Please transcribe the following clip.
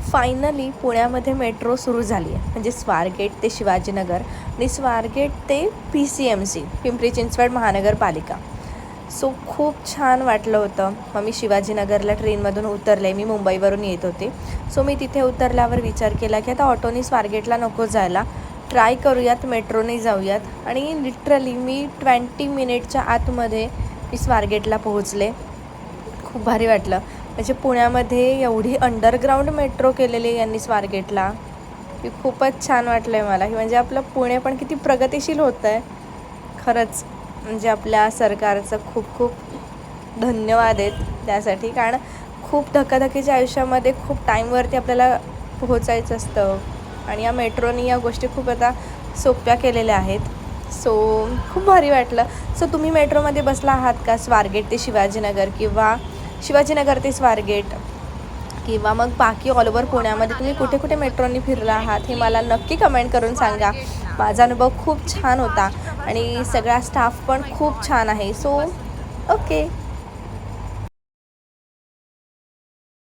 Finally पुण्यामध्ये metro सुरू झाली आहे. म्हणजे स्वारगेट ते शिवाजीनगर आणि स्वारगेट ते P C M C Pimpri Chinchwad महानगरपालिका. सो खूप छान वाटलं होतं. मग मी शिवाजीनगरला ट्रेनमधून उतरले. मी मुंबईवरून येत होते. सो मी तिथे उतरल्यावर विचार केला की आता ऑटोनी स्वारगेटला नको जायला. ट्राय करूयात मेट्रोने जाऊयात. आणि लिटरली मी ट्वेंटी मिनिटच्या आतमध्ये मी स्वारगेटला पोहोचले. खूप भारी वाटलं. म्हणजे पुण्यामध्ये एवढी अंडरग्राऊंड मेट्रो केलेली यांनी स्वारगेटला. की खूपच छान वाटलं आहे मला. की म्हणजे आपलं पुणे पण किती प्रगतिशील होतं आहे खरंच म्हणजे आपल्या सरकारचं खूप खूप धन्यवाद आहेत त्यासाठी. कारण खूप धकाधकीच्या आयुष्यामध्ये खूप टाईमवरती आपल्याला पोहोचायचं असतं. आणि या मेट्रोनी या गोष्टी खूप आता सोप्या केलेल्या आहेत. सो खूप भारी वाटलं. सो तुम्ही मेट्रोमध्ये बसला आहात का? स्वारगेट ते शिवाजीनगर किंवा शिवाजीनगर ते स्वारगेट. किंवा मग बाकी ऑल ओव्हर पुण्यामध्ये तुम्ही कुठे कुठे मेट्रोनी फिरला आहात हे मला नक्की कमेंट करून सांगा. माझा अनुभव खूप छान होता आणि सगळा स्टाफ पण खूप छान आहे. So okay